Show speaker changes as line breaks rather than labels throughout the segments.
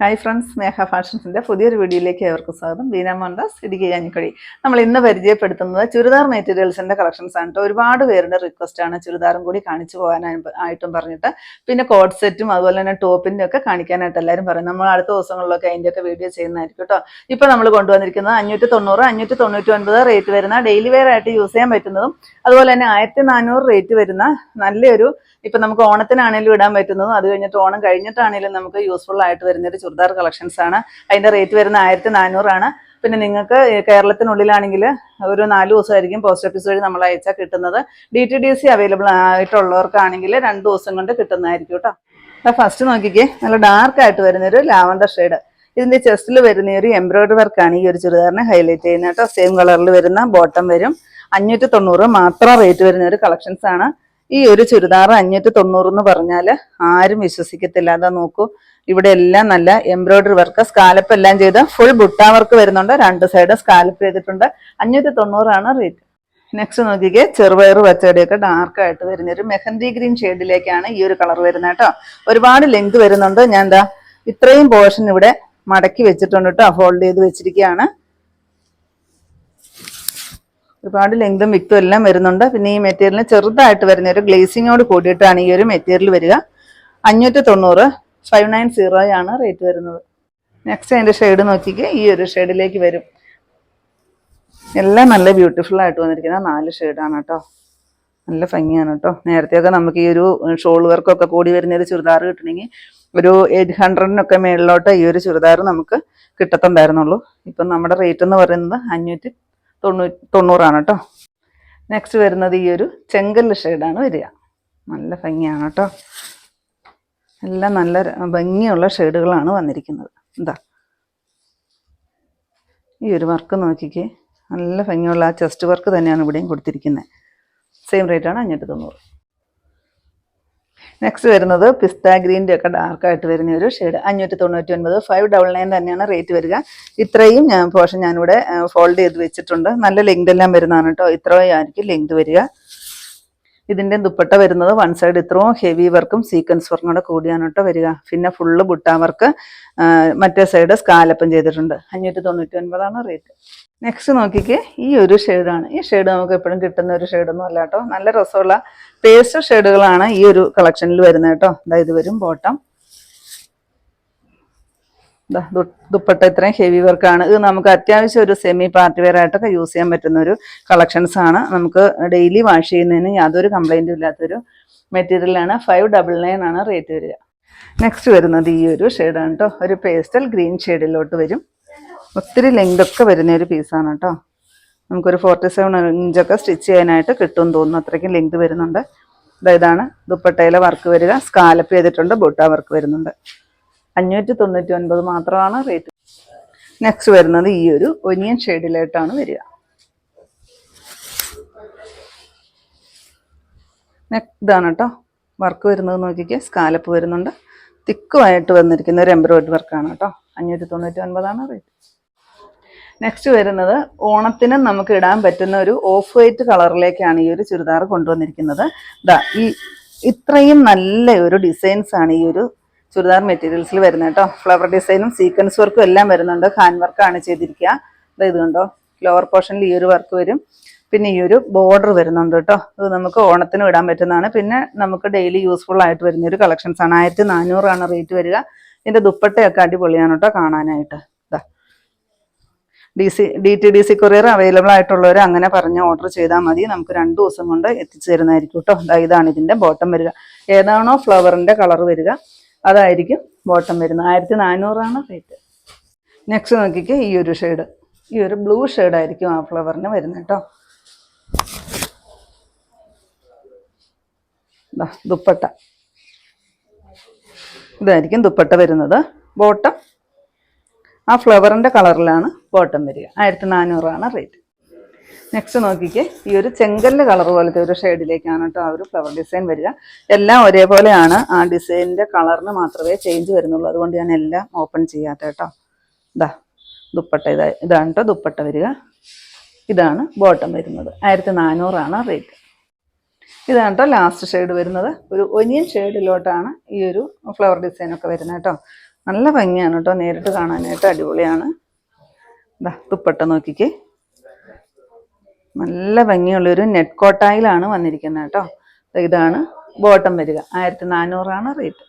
Hi friends സ്നേഹ ഫാഷൻസിന്റെ പുതിയൊരു വീഡിയോയിലേക്ക് ഏവർക്കും സ്വാഗതം. ബീന മോഹൻദാസ് ഇടുക്കി കഞ്ഞിക്കടി. നമ്മൾ ഇന്ന് പരിചയപ്പെടുത്തുന്നത് ചുരിദാർ മെറ്റീരിയൽസിന്റെ കളക്ഷൻസ് ആണ് കേട്ടോ ഒരുപാട് പേരുടെ റിക്വസ്റ്റ് ആണ് ചുരിദാറും കൂടി കാണിച്ചു പോകാനായിട്ടും പറഞ്ഞിട്ട്. പിന്നെ കോഡ് സെറ്റും അതുപോലെ തന്നെ ടോപ്പിന്റെ ഒക്കെ കാണിക്കാനായിട്ട് എല്ലാവരും പറയും. നമ്മൾ അടുത്ത ദിവസങ്ങളിലൊക്കെ അതിന്റെ ഒക്കെ വീഡിയോ ചെയ്യുന്നതായിരിക്കും കേട്ടോ ഇപ്പോൾ നമ്മൾ കൊണ്ടുവന്നിരിക്കുന്നത് അഞ്ഞൂറ്റി തൊണ്ണൂറ് അഞ്ഞൂറ്റി തൊണ്ണൂറ്റി ഒൻപത് റേറ്റ് വരുന്ന ഡെയിലി വെയർ ആയിട്ട് യൂസ് ചെയ്യാൻ പറ്റുന്നതും അതുപോലെ തന്നെ ആയിരത്തി നാനൂറ് റേറ്റ് വരുന്ന നല്ലൊരു ഇപ്പം നമുക്ക് ഓണത്തിനാണെങ്കിലും ഇടാൻ പറ്റുന്നതും അത് കഴിഞ്ഞിട്ട് ഓണം കഴിഞ്ഞിട്ടാണെങ്കിലും നമുക്ക് യൂസ്ഫുൾ ആയിട്ട് വരുന്ന ഒരു ചുരിദാർ കളക്ഷൻസ് ആണ്. അതിന്റെ റേറ്റ് വരുന്ന ആയിരത്തി നാനൂറാണ് പിന്നെ നിങ്ങൾക്ക് കേരളത്തിനുള്ളിലാണെങ്കിൽ ഒരു നാല് ദിവസമായിരിക്കും പോസ്റ്റ് ഓഫീസ് വഴി നമ്മൾ അയച്ചാൽ കിട്ടുന്നത്. D T D C available ആയിട്ടുള്ളവർക്കാണെങ്കിൽ രണ്ട് ദിവസം കൊണ്ട് കിട്ടുന്നതായിരിക്കും കേട്ടോ. ഫസ്റ്റ് നോക്കിക്കേ. നല്ല ഡാർക്ക് ആയിട്ട് വരുന്ന ഒരു ലാവണ്ടർ ഷെയ്ഡ് ഇതിന്റെ ചെസ്റ്റിൽ വരുന്ന ഒരു എംബ്രോയിഡറി വർക്കാണ് ഈ ഒരു ചുരിദാറിനെ ഹൈലൈറ്റ് ചെയ്യുന്നത് കേട്ടോ. സെയിം കളറിൽ വരുന്ന ബോട്ടം വരും. അഞ്ഞൂറ്റി തൊണ്ണൂറ് മാത്രം റേറ്റ് വരുന്ന ഒരു കളക്ഷൻസ് ആണ്. ഈ ഒരു ചുരിദാർ അഞ്ഞൂറ്റി തൊണ്ണൂറ് എന്ന് പറഞ്ഞാൽ ആരും വിശ്വസിക്കത്തില്ല. അതാ നോക്കൂ. ഇവിടെ എല്ലാം നല്ല എംബ്രോയിഡറി വർക്ക് സ്കാലപ്പ് എല്ലാം ചെയ്ത് ഫുൾ ബുട്ട വർക്ക് വരുന്നുണ്ട്. രണ്ട് സൈഡ് സ്കാലപ്പ് ചെയ്തിട്ടുണ്ട്. അഞ്ഞൂറ്റി തൊണ്ണൂറാണ് റേറ്റ് നെക്സ്റ്റ് നോക്കിക്കേ ചെറുപയർ പച്ചടിയൊക്കെ ഡാർക്ക് ആയിട്ട് വരുന്ന ഒരു മെഹന്തി ഗ്രീൻ ഷെയ്ഡിലേക്കാണ് ഈ ഒരു കളർ വരുന്നത് കേട്ടോ. ഒരുപാട് ലെങ്ത് വരുന്നുണ്ട്. ഞാൻ എന്താ ഇത്രയും പോർഷൻ ഇവിടെ മടക്കി വെച്ചിട്ടുണ്ട് കേട്ടോ. ഫോൾഡ് ചെയ്ത് വെച്ചിരിക്കുകയാണ്. ഒരുപാട് ലെങ്തും വിക്തും എല്ലാം വരുന്നുണ്ട്. പിന്നെ ഈ മെറ്റീരിയലിന് ചെറുതായിട്ട് വരുന്ന ഒരു ഗ്ലേസിങ്ങോട് കൂടിയിട്ടാണ് ഈ ഒരു മെറ്റീരിയൽ വരിക. അഞ്ഞൂറ്റി തൊണ്ണൂറ് ഫൈവ് നയൻ സീറോ ആണ് റേറ്റ് വരുന്നത്. നെക്സ്റ്റ് അതിന്റെ ഷെയ്ഡ് നോക്കിക്ക് ഈ ഒരു ഷെയ്ഡിലേക്ക് വരും. എല്ലാം നല്ല ബ്യൂട്ടിഫുൾ ആയിട്ട് വന്നിരിക്കുന്ന നാല് ഷെയ്ഡാണ് കേട്ടോ. നല്ല ഭംഗിയാണ് കേട്ടോ. നേരത്തെയൊക്കെ നമുക്ക് ഈ ഒരു ഷോൾ വർക്കൊക്കെ കൂടി വരുന്ന ഒരു ചുരിദാർ കിട്ടണമെങ്കിൽ ഒരു എയ്റ്റ് ഹൺഡ്രഡിനൊക്കെ മേളിലോട്ട് ഈ ഒരു ചുരിദാർ നമുക്ക് കിട്ടത്തുണ്ടായിരുന്നുള്ളൂ. ഇപ്പം നമ്മുടെ റേറ്റ് എന്ന് പറയുന്നത് അഞ്ഞൂറ്റി തൊണ്ണൂറ്റി തൊണ്ണൂറാണ് കേട്ടോ. നെക്സ്റ്റ് വരുന്നത് ഈ ഒരു ചെങ്കല്ല് ഷെയ്ഡാണ് വരിക. നല്ല ഭംഗിയാണ് കേട്ടോ. എല്ലാം നല്ല ഭംഗിയുള്ള ഷെയ്ഡുകളാണ് വന്നിരിക്കുന്നത്. എന്താ ഈ ഒരു വർക്ക് നോക്കിക്കേ. നല്ല ഭംഗിയുള്ള ആ ചെസ്റ്റ് വർക്ക് തന്നെയാണ് ഇവിടെയും കൊടുത്തിരിക്കുന്നത് സെയിം റേറ്റാണ് അഞ്ഞൂറ്റി തൊണ്ണൂറ് നെക്സ്റ്റ് വരുന്നത് പിസ്ത ഗ്രീന്റെ ഒക്കെ ഡാർക്കായിട്ട് വരുന്ന ഒരു ഷെയ്ഡ് അഞ്ഞൂറ്റി തൊണ്ണൂറ്റി ഒൻപത് ഫൈവ് ഡബിൾ നയൻ തന്നെയാണ് റേറ്റ് വരിക. ഇത്രയും ഞാൻ പോർഷൻ ഞാനിവിടെ ഫോൾഡ് ചെയ്ത് വെച്ചിട്ടുണ്ട്. നല്ല ലെങ്ത് എല്ലാം വരുന്നതാണ് കേട്ടോ. ഇത്രയും ആയിരിക്കും ലെങ്ത് വരിക. ഇതിന്റെ ദുപ്പട്ട വരുന്നത് വൺ സൈഡ് ഇത്രയും ഹെവി വർക്കും സീക്വൻസ് വർക്കും കൂടെ കൂടിയാണ് കേട്ടോ വരിക. പിന്നെ ഫുള്ള് ബുട്ട വർക്ക് മറ്റേ സൈഡ് സ്കാലപ്പം ചെയ്തിട്ടുണ്ട്. അഞ്ഞൂറ്റി തൊണ്ണൂറ്റി ഒൻപതാണ് റേറ്റ് നെക്സ്റ്റ് നോക്കിക്ക് ഈ ഒരു ഷെയ്ഡാണ് ഈ ഷെയ്ഡ് നമുക്ക് എപ്പോഴും കിട്ടുന്ന ഒരു ഷെയ്ഡൊന്നും അല്ല കേട്ടോ. നല്ല രസമുള്ള പേസ്റ്റൽ ഷെയ്ഡുകളാണ് ഈ ഒരു കളക്ഷനിൽ വരുന്നത് കേട്ടോ. അതായത് വരും ബോട്ടം ദുപ്പട്ട ഇത്രയും ഹെവി വർക്കാണ് ഇത് നമുക്ക് അത്യാവശ്യം ഒരു സെമി പാർട്ടി വെയർ ആയിട്ടൊക്കെ യൂസ് ചെയ്യാൻ പറ്റുന്ന ഒരു കളക്ഷൻസ് ആണ്. നമുക്ക് ഡെയിലി വാഷ് ചെയ്യുന്നതിന് യാതൊരു കംപ്ലൈന്റും ഇല്ലാത്തൊരു മെറ്റീരിയലാണ് ഫൈവ് ഡബിൾ നയൻ ആണ് റേറ്റ് വരിക. നെക്സ്റ്റ് വരുന്നത് ഈ ഒരു ഷെയ്ഡാണ് കേട്ടോ ഒരു പേസ്റ്റൽ ഗ്രീൻ ഷെയ്ഡിലോട്ട് വരും. ഒത്തിരി ലെങ്ത് ഒക്കെ വരുന്ന ഒരു പീസാണ് കേട്ടോ നമുക്കൊരു ഫോർട്ടി സെവൻ ഇഞ്ചൊക്കെ സ്റ്റിച്ച് ചെയ്യാനായിട്ട് കിട്ടും തോന്നുന്നു. അത്രയ്ക്കും ലെങ്ത് വരുന്നുണ്ട്. ഇതാണ് ദുപ്പട്ടയിലെ വർക്ക് വരിക. സ്കാലപ്പ് ചെയ്തിട്ടുണ്ട് ബൂട്ടാ വർക്ക് വരുന്നുണ്ട്. അഞ്ഞൂറ്റി തൊണ്ണൂറ്റി ഒൻപത് മാത്രമാണ് റേറ്റ് നെക്സ്റ്റ് വരുന്നത് ഈ ഒരു ഒനിയൻ ഷെയ്ഡിലായിട്ടാണ് വരിക. ഇതാണ് കേട്ടോ വർക്ക് വരുന്നത് നോക്കിക്കേ. സ്കാലപ്പ് വരുന്നുണ്ട്. തിക്കുമായിട്ട് വന്നിരിക്കുന്ന ഒരു എംബ്രോയിഡറി വർക്കാണ് കേട്ടോ അഞ്ഞൂറ്റി തൊണ്ണൂറ്റി ഒൻപതാണ് റേറ്റ് നെക്സ്റ്റ് വരുന്നത് ഓണത്തിന് നമുക്ക് ഇടാൻ പറ്റുന്ന ഒരു ഓഫ് വൈറ്റ് കളറിലേക്കാണ് ഈ ഒരു ചുരിദാർ കൊണ്ടുവന്നിരിക്കുന്നത്. ഇതാ ഈ ഇത്രയും നല്ല ഒരു ഡിസൈൻസ് ആണ് ഈ ഒരു ചുരിദാർ മെറ്റീരിയൽസിൽ വരുന്നത് കേട്ടോ ഫ്ലവർ ഡിസൈനും സീക്വൻസ് വർക്കും എല്ലാം വരുന്നുണ്ട്. ഹാൻഡ് വർക്കാണ് ചെയ്തിരിക്കുക ഇത് കണ്ടോ? ലോവർ പോർഷനിൽ ഈ ഒരു വർക്ക് വരും. പിന്നെ ഈ ഒരു ബോർഡർ വരുന്നുണ്ട് കേട്ടോ ഇത് നമുക്ക് ഓണത്തിന് ഇടാൻ പറ്റുന്നതാണ്. പിന്നെ നമുക്ക് ഡെയിലി യൂസ്ഫുൾ ആയിട്ട് വരുന്ന ഒരു കളക്ഷൻസ് ആണ്. ആയിരത്തി നാനൂറാണ് റേറ്റ് വരിക. ഇതിന്റെ ദുപ്പട്ടയൊക്കെ അടിപൊളിയാണ് കേട്ടോ കാണാനായിട്ട്. ഇതാ D C D T D C courier available ആയിട്ടുള്ളവർ അങ്ങനെ പറഞ്ഞ് ഓർഡർ ചെയ്താൽ മതി. നമുക്ക് രണ്ട് ദിവസം കൊണ്ട് എത്തിച്ചു തരുന്നതായിരിക്കും കേട്ടോ ഇതാണ് ഇതിന്റെ ബോട്ടം വരിക. ഏതാണോ ഫ്ലവറിന്റെ കളർ വരിക. അതായിരിക്കും ബോട്ടം വരുന്നത്. ആയിരത്തി നാനൂറാണ് റേറ്റ്. നെക്സ്റ്റ് നോക്കിക്കേ ഈ ഒരു ഷെയ്ഡ് ഈ ഒരു ബ്ലൂ ആയിരിക്കും ആ ഫ്ലവറിന് വരുന്നത് കേട്ടോ ദുപ്പട്ട. ഇതായിരിക്കും ദുപ്പട്ട വരുന്നത്. ബോട്ടം. ആ ഫ്ലവറിന്റെ കളറിലാണ് ബോട്ടം വരിക. ആയിരത്തി നാനൂറാണ് റേറ്റ്. നെക്സ്റ്റ് നോക്കിക്കേ. ഈ ഒരു ചെങ്കല്ല് കളർ പോലത്തെ ഒരു ഷെയ്ഡിലേക്കാണ് കേട്ടോ ആ ഒരു ഫ്ലവർ ഡിസൈൻ വരിക. എല്ലാം ഒരേപോലെയാണ്. ആ ഡിസൈനിന്റെ കളറിന് മാത്രമേ ചേഞ്ച് വരുന്നുള്ളൂ. അതുകൊണ്ട് ഞാൻ എല്ലാം ഓപ്പൺ ചെയ്യാത്ത കേട്ടോ. ഇതാ ദുപ്പട്ട ഇതാ ഇതാണ് കേട്ടോ ദുപ്പട്ട വരിക. ഇതാണ് ബോട്ടം വരുന്നത്. ആയിരത്തി നാനൂറാണ് റേറ്റ് ഇതാണ് കേട്ടോ ലാസ്റ്റ് ഷെയ്ഡ് വരുന്നത്. ഒരു ഒനിയൻ ഷെയ്ഡിലോട്ടാണ് ഈ ഒരു ഫ്ലവർ ഡിസൈൻ ഒക്കെ വരുന്നത് കേട്ടോ നല്ല ഭംഗിയാണ് കേട്ടോ നേരിട്ട് കാണാനായിട്ട് അടിപൊളിയാണ്. ദുപ്പട്ട നോക്കിക്കേ. നല്ല ഭംഗിയുള്ളൊരു നെറ്റ് കോട്ടായിലാണ് വന്നിരിക്കുന്നത് കേട്ടോ. ഇതാണ് ബോട്ടം വരിക. ആയിരത്തി നാനൂറാണ് റേറ്റ്.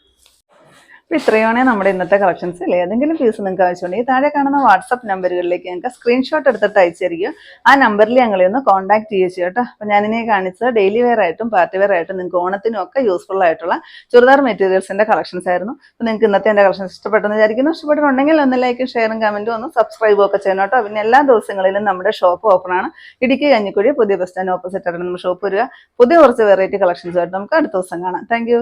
അപ്പോൾ ഇത്രയുമാണ് നമ്മുടെ ഇന്നത്തെ കളക്ഷൻസ് അല്ലേ ഏതെങ്കിലും പീസ് നിങ്ങൾക്ക് ആവശ്യമുണ്ടെങ്കിൽ താഴെ കാണുന്ന വാട്സപ്പ് നമ്പറുകളിലേക്ക് ഞങ്ങൾക്ക് സ്ക്രീൻഷോട്ട് എടുത്തിട്ട് അയച്ചിരിക്കും. ആ നമ്പറിൽ ഞങ്ങളെ ഒന്ന് കോൺടാക്ട് ചെയ്യുക കേട്ടോ. അപ്പോൾ ഞാനിനെ കാണിച്ചത് ഡെയിലി വെയർ ആയിട്ടും പാർട്ടി വെയർ ആയിട്ടും നിങ്ങൾക്ക് ഓണത്തിനും ഒക്കെ യൂസ്ഫുൾ ആയിട്ടുള്ള ചുരിദാർ മെറ്റീരിയൽസിന്റെ കളക്ഷൻസ് ആയിരുന്നു. അപ്പോൾ നിങ്ങൾക്ക് ഇന്നത്തെ എന്റെ കളക്ഷൻസ് ഇഷ്ടപ്പെട്ടെന്ന് വിചാരിക്കുന്നു. ഇഷ്ടപ്പെട്ടിട്ടുണ്ടെങ്കിൽ ഒന്ന് ലൈക്കും ഷെയറും കമന്റും ഒന്ന് സബ്സ്ക്രൈബും ഒക്കെ ചെയ്യണം കേട്ടോ. പിന്നെ എല്ലാ ദിവസങ്ങളിലും നമ്മുടെ ഷോപ്പ് ഓപ്പൺ ആണ്. ഇടുക്കി കഞ്ഞിക്കുഴി പുതിയ ബസ് സ്റ്റാൻഡ് ഓപ്പോസിറ്റ് ആയിട്ട് നമ്മുടെ ഷോപ്പ് വരിക. പുതിയ കുറച്ച് വെറൈറ്റി കളക്ഷൻസ് ആയിട്ട് നമുക്ക് അടുത്ത ദിവസം കാണാം. താങ്ക്